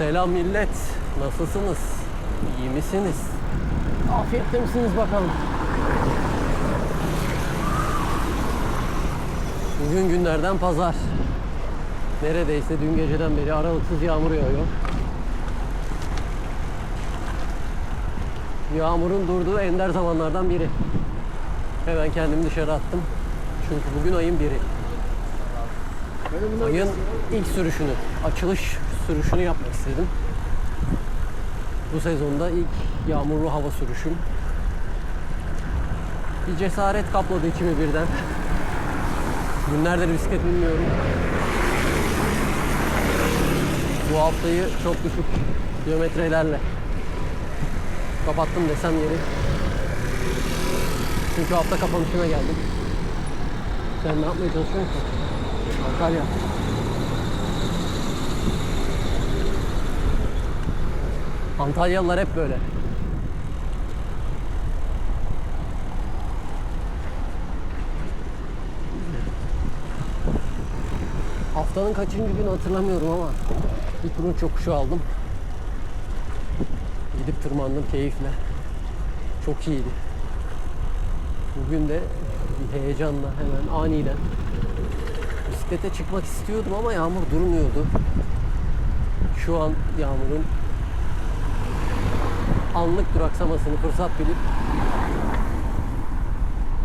Selam millet. Nasılsınız? İyi misiniz? Afiyette misiniz bakalım? Bugün günlerden pazar. Neredeyse dün geceden beri aralıksız yağmur yağıyor. Yağmurun durduğu ender zamanlardan biri. Hemen kendimi dışarı attım. Çünkü bugün ayın biri. Ayın ilk sürüşünü, açılış sürüşünü yapmak istedim. Bu sezonda ilk yağmurlu hava sürüşüm. Bir cesaret kapladı içimi birden. Günlerdir bisiklet bilmiyorum. Bu haftayı çok düşük kilometrelerle kapattım desem yeri. Çünkü hafta kapanışına geldim. Sen ne yapmaya çalışıyorsun? Antalya. Antalyalılar hep böyle. Haftanın kaçıncı günü hatırlamıyorum ama bir turun çokuşu aldım. Gidip tırmandım keyifle. Çok iyiydi. Bugün de bir heyecanla hemen aniden bisiklete çıkmak istiyordum ama yağmur durmuyordu. Şu an yağmurun anlık duraksamasını fırsat bilip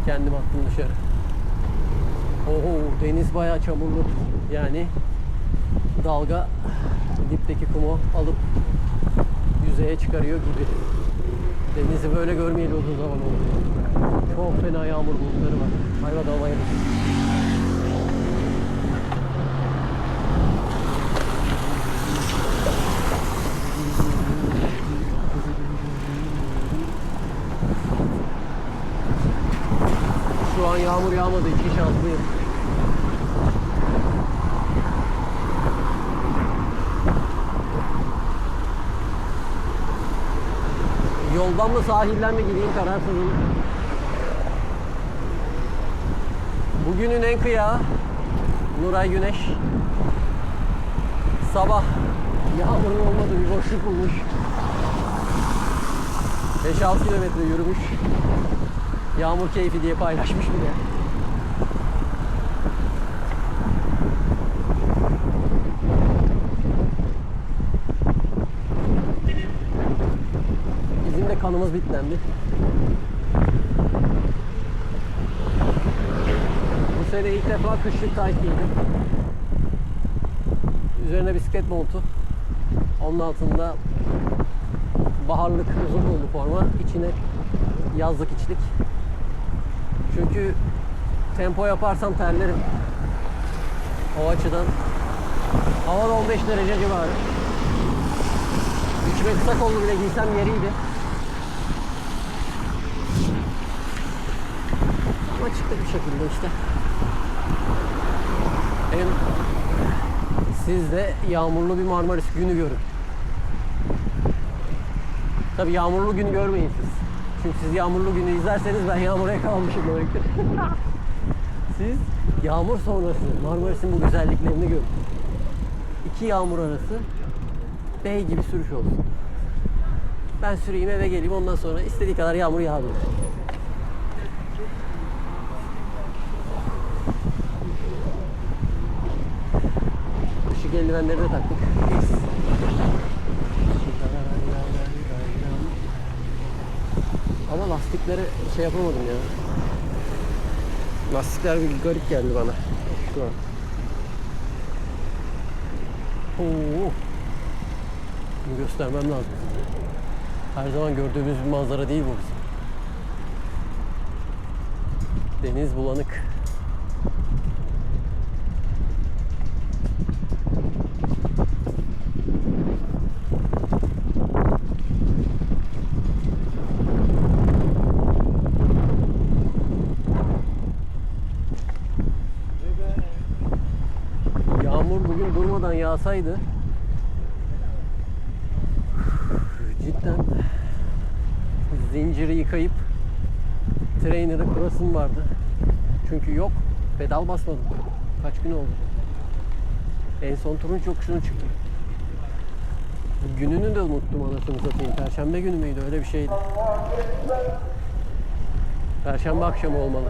kendim attım dışarı. Oho deniz bayağı çamurlu. Yani dalga dipteki kumu alıp yüzeye çıkarıyor gibi. Denizi böyle görmeyeli uzun zaman oldu. Çok fena yağmur bulutları var. Hayvan havaya Şu an yağmur yağmadığı için şanslıyım. Yoldan mı sahilden mi gideyim kararsızım. Bugünün en kıyağı Nuray Güneş. Sabah yağmurun olmadığı bir boşluk bulmuş. 5-6 kilometre yürümüş. Yağmur keyfi diye paylaşmış bile. Bizim de kanımız bitlendi. Bu sene ilk defa kışlık tayt giydim. Üzerine bisiklet montu. Onun altında baharlık uzun kollu forma. içine yazlık içlik. Çünkü tempo yaparsam terlerim. O açıdan hava da 15 derece civarı. İçime kısa kollu bile giysem yeriydi. Ama çıktı bir şekilde işte. Hem siz de yağmurlu bir Marmaris günü görün. Tabi yağmurlu gün görmeyin siz. Çünkü siz yağmurlu günü izlerseniz ben yağmura yakalanmışım demektir. siz yağmur sonrası Marmaris'in bu güzelliklerini görün. İki yağmur arası bey gibi sürüş olsun. Ben süreyim eve geleyim ondan sonra istediği kadar yağmur yağdır. Işık eldivenleri de taktık. Biz. Ama lastikleri şey yapamadım ya. Lastikler bir garip geldi bana. Şu an. Oo. Bunu göstermem lazım. Her zaman gördüğümüz bir manzara değil bu bizim. Deniz bulanık. Yağmur bugün durmadan yağsaydı cidden zinciri yıkayıp trainer'ı kurasım vardı. Çünkü yok. Pedal basmadım. Kaç gün oldu. En son turun çokuşunu çıktım. Gününü de unuttum anasını satayım. Perşembe günü müydü? Öyle bir şeydi. Perşembe akşamı olmalı.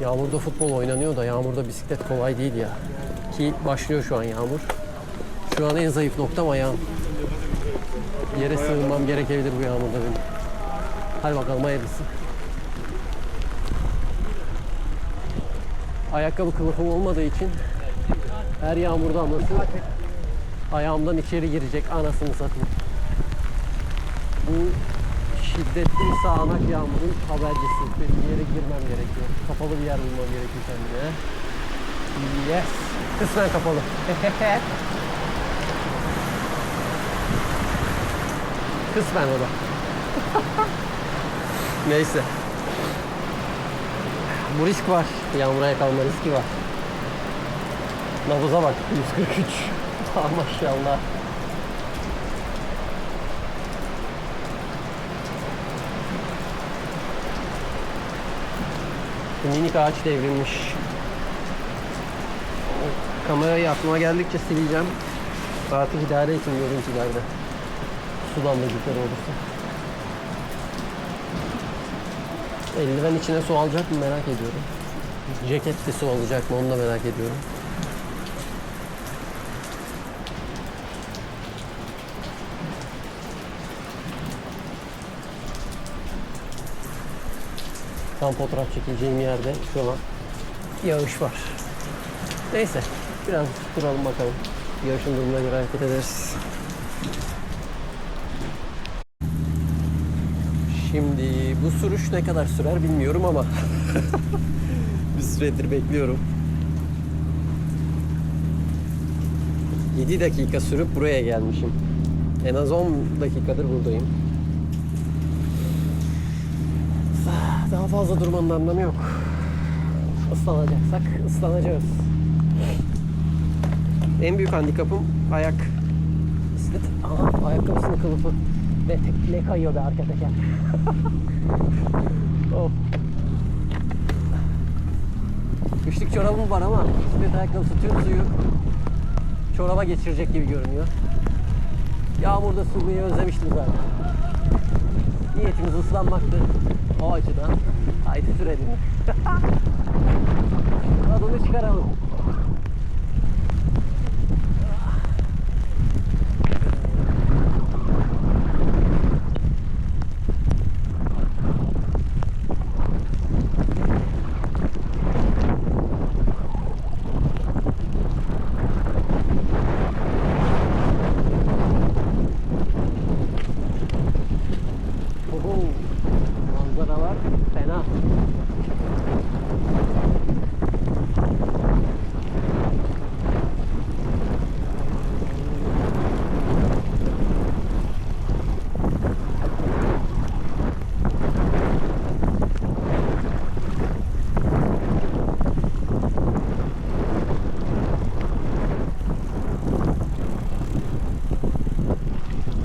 Yağmurda futbol oynanıyor da yağmurda bisiklet kolay değil ya. Ki başlıyor şu an yağmur. Şu an en zayıf noktam ayağım. Yere sığınmam gerekebilir bu yağmurda benim. Hadi bakalım hayırlısı. Ayakkabı kılıfım olmadığı için her yağmur damlası ayağımdan içeri girecek anasını satayım. Bu şiddetli sağanak yağmurun habercisi. Bir yere girmem gerekiyor. Kapalı bir yer bulmam gerekiyor kendime. Yes. Kısmen kapalı. Kısmen o. Neyse. Bu risk var. Yağmura yakalma riski var. Nabıza bak 143. Ah maşallah. Minik ağaç devrilmiş. Kamerayı aklıma geldikçe sileceğim. Artık idare etsin görüntülerde. Su damlacıkları olursa. Eldiven içine su alacak mı merak ediyorum. Ceket de su alacak mı onu da merak ediyorum. Tam fotoğraf çekileceğim yerde şu an yağış var. Neyse biraz duralım bakalım. Yağışın durumuna göre hareket ederiz. Şimdi bu sürüş ne kadar sürer bilmiyorum ama bir süredir bekliyorum. 7 dakika sürüp buraya gelmişim. En az 10 dakikadır buradayım. Daha fazla durmanın anlamı yok. Islanacaksak ıslanacağız. En büyük handikapım ayak. Bisiklet. Aha, ayakkabısının kılıfı. Ve ne kayıyor be arka teker. of. Kışlık çorabım var ama bisiklet ayakkabısı tüm suyu çoraba geçirecek gibi görünüyor. Yağmurda sürmeyi özlemiştim zaten. Niyetimiz ıslanmaktı. O açıdan. Haydi sürelim. Adını çıkaralım. Oho, manzaralar fena.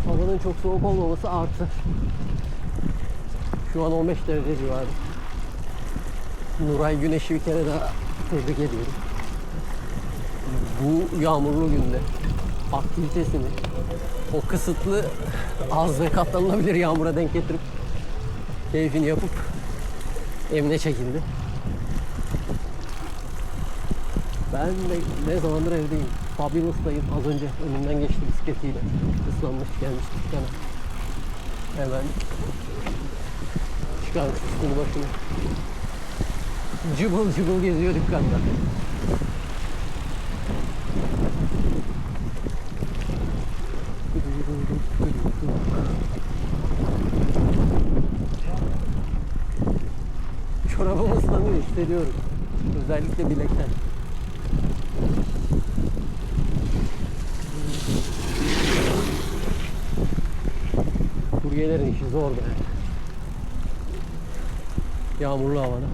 Havanın çok soğuk olmaması artı. Şu an 15 derece civarı. Nuray Güneş'i bir kere daha tebrik ediyorum. Bu yağmurlu günde aktivitesini o kısıtlı az ve katlanılabilir yağmura denk getirip keyfini yapıp evine çekildi. Ben de ne zamandır evdeyim. Fabulous'tayım. Az önce önümden geçti bisikletiyle. Islanmış gelmiş dükkana. Hemen çıkarmış üstünü başını. Cıbıl cıbıl geziyor dükkanda. Çorabım ıslanıyor hissediyorum. Özellikle bilekten. Zor be. Yağmurlu havada.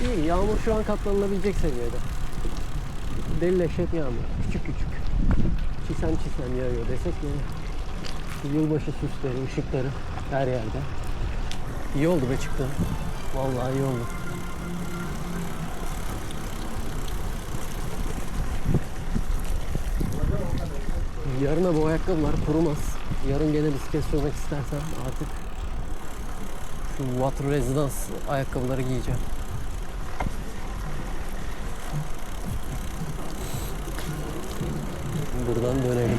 İyi, yağmur şu an katlanılabilecek seviyede. Deli leşet yağmur. Küçük küçük. Çisem çisem yağıyor desek yani. Yılbaşı süsleri, ışıkları her yerde. İyi oldu be çıktı. Vallahi iyi oldu. Yarına bu ayakkabılar kurumaz. Yarın gene bisiklet sürmek istersem artık şu Water Resistance ayakkabıları giyeceğim. Buradan dönelim.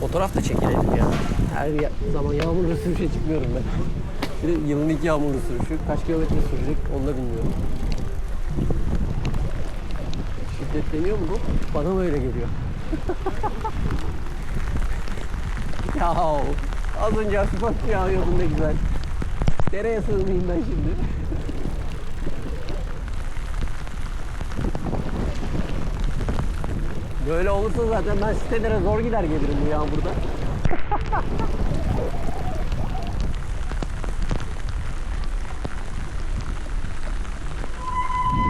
Fotoğraf da çekilelim ya. Her ya- zaman yağmurlu sürüşe çıkmıyorum ben. Bir de yılın ilk yağmurlu sürüşü. Kaç kilometre sürecek onu da bilmiyorum. Şiddetleniyor mu bu? Bana mı öyle geliyor? ya az önce hafif yağıyordun ne güzel. Nereye sığmayayım ben şimdi? Böyle olursa zaten ben sitelere zor gider gelirim bu yağmurda.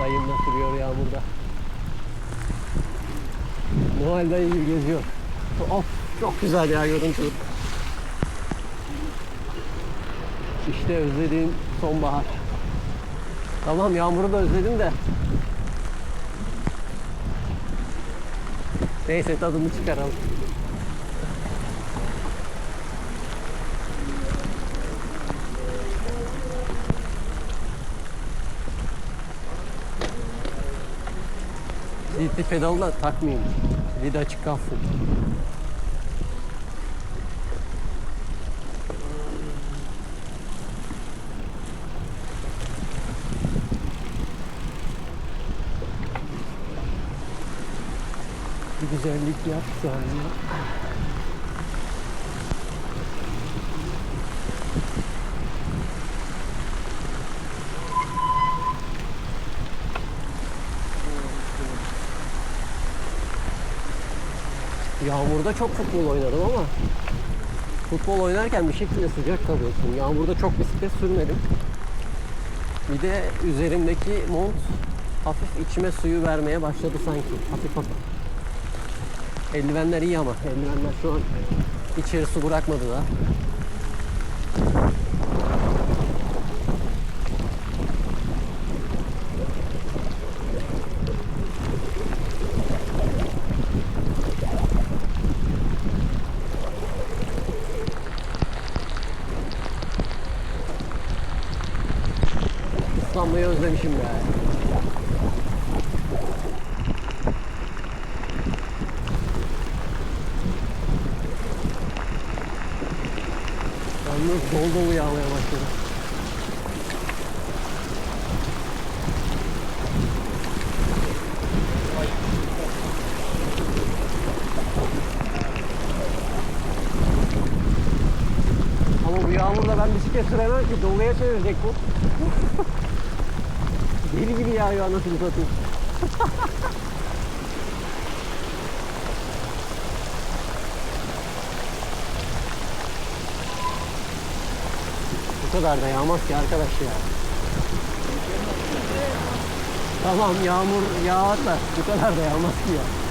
Dayım da sürüyor yağmurda. Noel dayı gibi geziyor. Of çok güzel ya görüntü. İşte özlediğim sonbahar. Tamam yağmuru da özledim de Neyse tadını çıkaralım. Ziltli pedalı da takmayayım. Lidi açık kalsın. Güzellik yapsan. Yağmurda çok futbol oynadım ama futbol oynarken bir şekilde sıcak kalıyorsun. Yağmurda çok bisiklet sürmedim. Bir de üzerimdeki mont hafif içime suyu vermeye başladı sanki. Hafif hafif. Eldivenler iyi ama. Eldivenler şu an içeri su bırakmadı da. Yağmurla ben bisiklet süremem ki doluya çevirecek bu. Deli gibi yağıyor anasını satayım. Bu kadar da yağmaz ki arkadaş ya. Tamam yağmur yağar da bu kadar da yağmaz ki ya.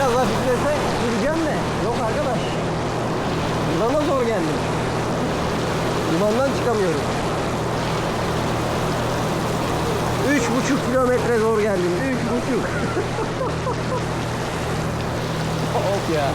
Biraz hafiflese gideceğim de yok arkadaş. Limana zor geldim. Limandan çıkamıyorum. Üç buçuk kilometre zor geldim. Üç buçuk. of ya.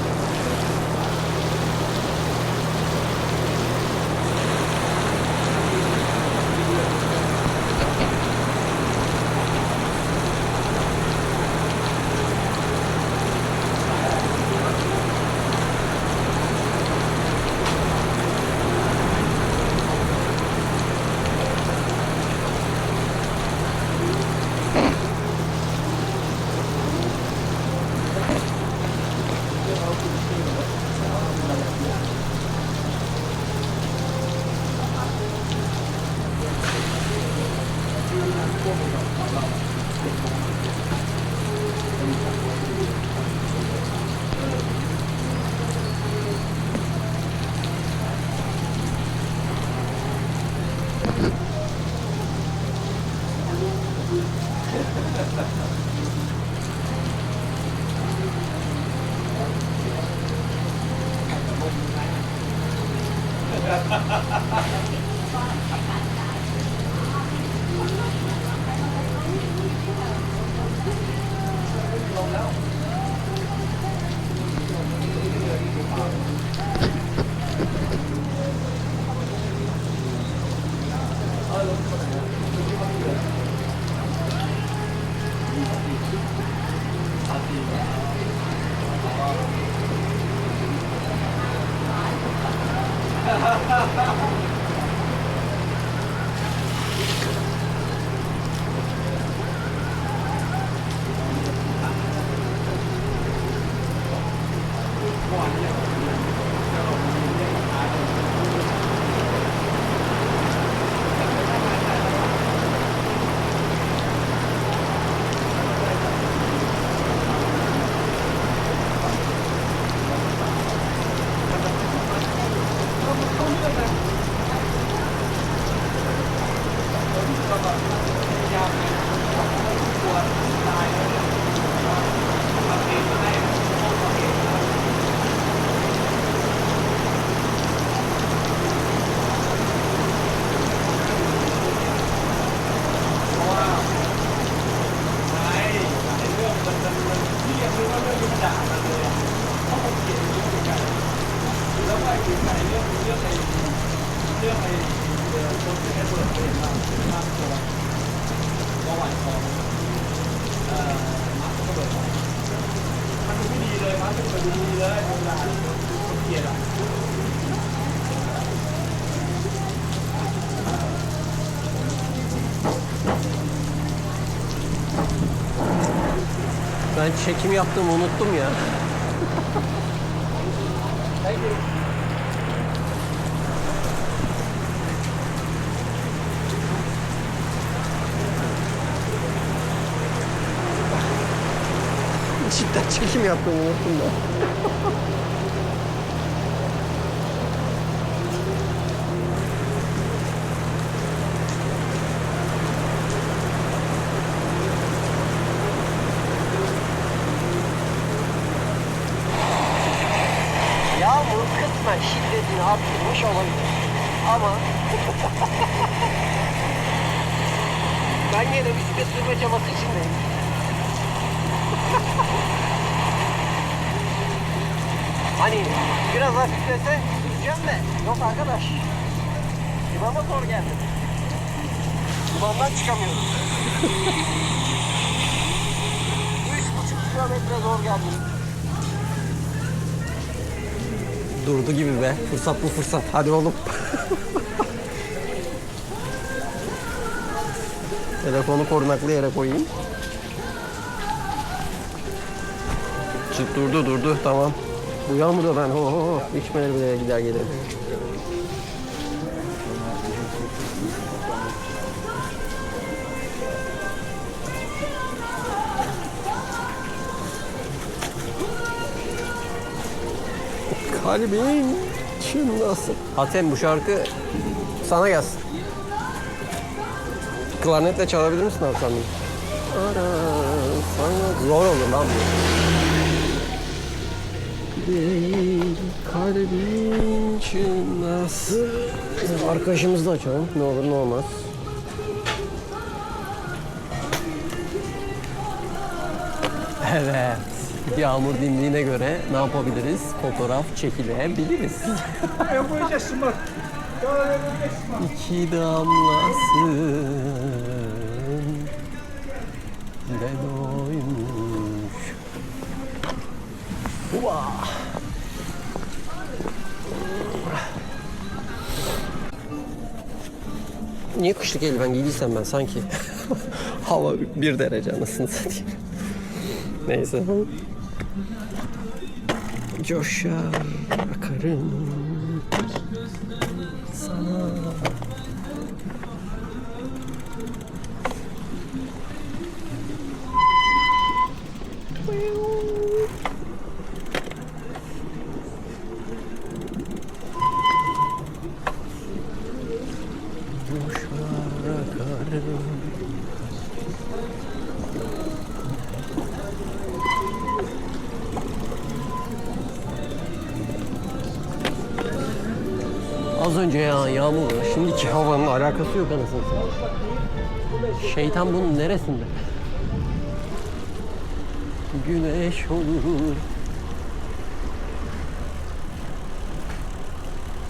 Ben çekim yaptım unuttum ya. Cidden çekim yaptım unuttum da. Yağmur kısmen şiddetini arttırmış olabilir. Ama ben yine bisiklet sürme çabası içindeyim. hani biraz hafiflese süreceğim de yok arkadaş. Limana zor geldim. Limandan çıkamıyorum. Üç buçuk kilometre zor geldim. Durdu gibi be. Fırsat bu fırsat. Hadi oğlum. Telefonu korunaklı yere koyayım. Çıt durdu durdu tamam. Bu yağmurda ben ho ho ho içmeleri bile gider gelirim. Kalbim çınlasın. Hatem bu şarkı sana gelsin. Klarnetle çalabilir misin abi sen Zor olur lan bu. Değil kalbin çınlasın. Arkadaşımızı da açalım. Ne olur ne olmaz. Evet. Yağmur dindiğine göre ne yapabiliriz? Fotoğraf çekilebiliriz. Yapacaksın bak. İki damlasın Niye kışlık eldiven giydiysem ben sanki? Hava bir derece anasını satayım. Neyse. Coşar akarım sana. Şeytan bunun neresinde? Güneş olur.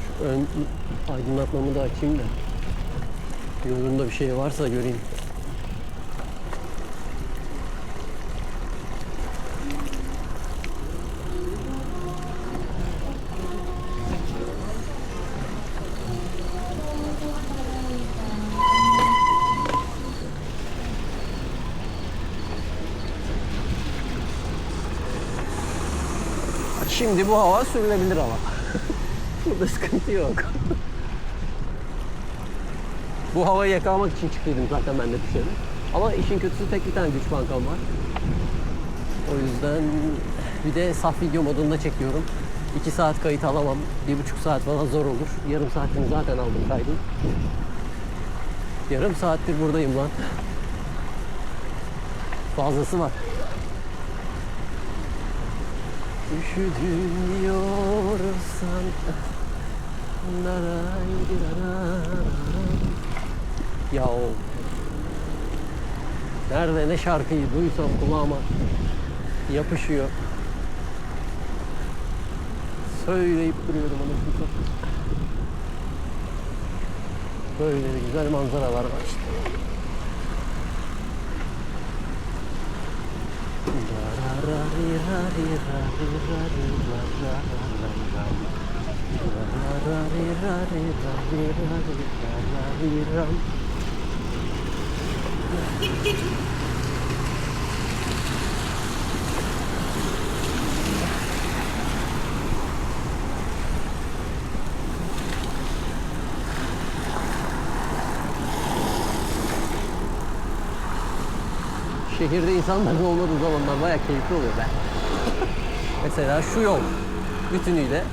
Şu ön aydınlatmamı da açayım da. Yolunda bir şey varsa göreyim. Şimdi bu hava sürülebilir ama. Burada sıkıntı yok. bu havayı yakalamak için çıktıydım zaten ben de dışarı. Ama işin kötüsü tek bir tane güç bankam var. O yüzden bir de saf video modunda çekiyorum. 2 saat kayıt alamam. 1,5 saat falan zor olur. Yarım saatini zaten aldım kaydın. Yarım saattir buradayım lan. Fazlası var. Üşüdüm diyorsan Naray Ya o Nerede ne şarkıyı duysam kulağıma yapışıyor. Söyleyip duruyorum onu Böyle güzel manzaralar var işte. ra ra ra ra ra Şehirde insanların olmadığı zamanlar bayağı keyifli oluyor be. Mesela şu yol bütünüyle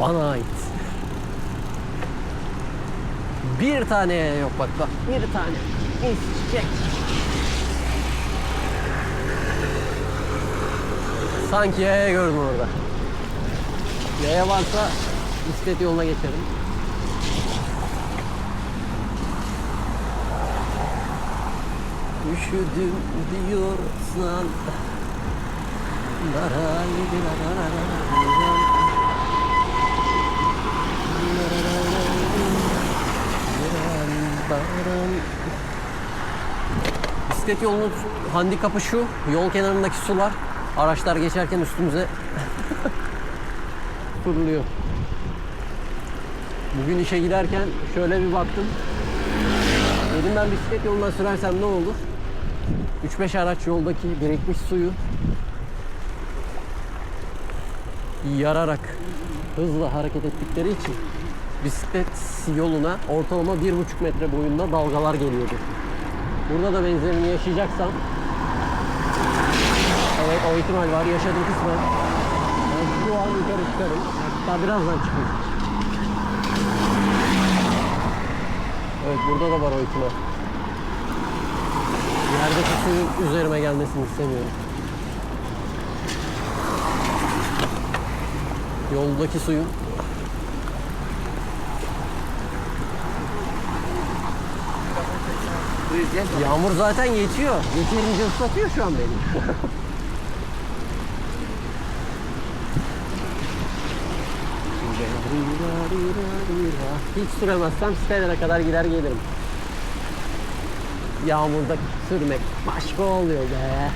bana ait. Bir tane yok bak bak bir tane. Mis çiçek. Sanki yaya gördüm orada. Yaya varsa bisiklet yoluna geçerim. Üşüdüm diyorsan Bisiklet yolunun handikapı şu, yol kenarındaki sular araçlar geçerken üstümüze fırlıyor. Bugün işe giderken şöyle bir baktım. Dedim ben bisiklet yolundan sürersem ne olur? 3-5 araç yoldaki birikmiş suyu yararak hızla hareket ettikleri için bisiklet yoluna ortalama 1,5 metre boyunda dalgalar geliyordu. Burada da benzerini yaşayacaksam evet o ihtimal var yaşadım kısmen. Ben şu an yukarı çıkarım. Hatta birazdan çıkayım. Burada da var o ihtimal. Yerdeki suyun üzerime gelmesini istemiyorum. Yoldaki suyun Yağmur zaten yetiyor. Yeterince ıslatıyor şu an beni. Hiç süremezsem sitelere kadar gider gelirim. Yağmurda sürmek başka oluyor be.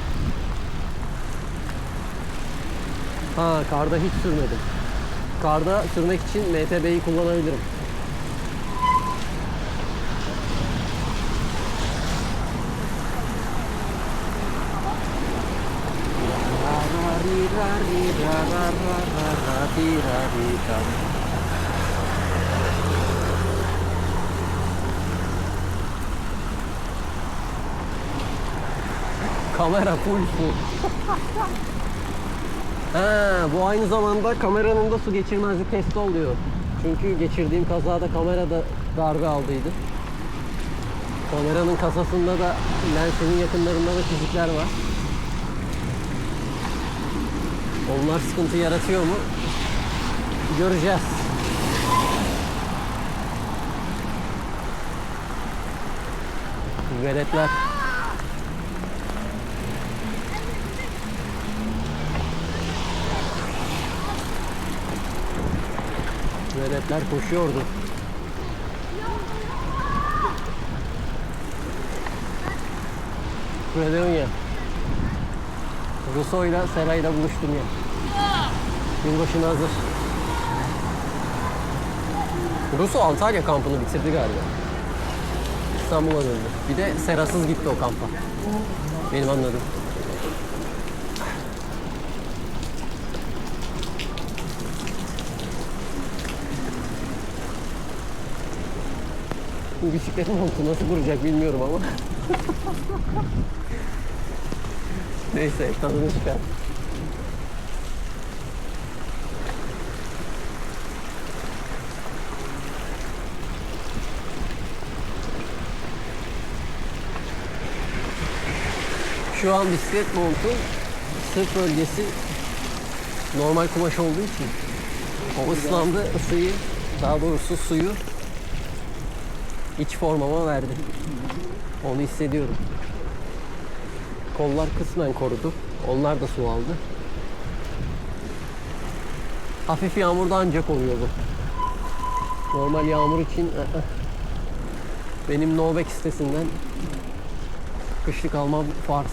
Ha karda hiç sürmedim. Karda sürmek için MTB'yi kullanabilirim. Kamera full su. ha, bu aynı zamanda kameranın da su geçirmezlik testi oluyor. Çünkü geçirdiğim kazada kamerada darbe aldıydı. Kameranın kasasında da lensinin yakınlarında da çizikler var. Onlar sıkıntı yaratıyor mu? Göreceğiz. Veletler. Veletler koşuyordu. Fredonia. Ruso'yla Seray'la buluştum ya. Yılbaşına hazır. Ruso Antalya kampını bitirdi galiba. İstanbul'a döndü. Bir de Serasız gitti o kampa. Benim anladığım. Bu bisiklet montu nasıl duracak bilmiyorum ama. Neyse tadını çıkar. Şu an bisiklet montu sırt bölgesi normal kumaş olduğu için o ıslandı ısıyı daha doğrusu suyu iç formama verdi. Onu hissediyorum. Kollar kısmen korudu. Onlar da su aldı. Hafif yağmurda ancak oluyor bu. Normal yağmur için benim Novek sitesinden kışlık almam farz.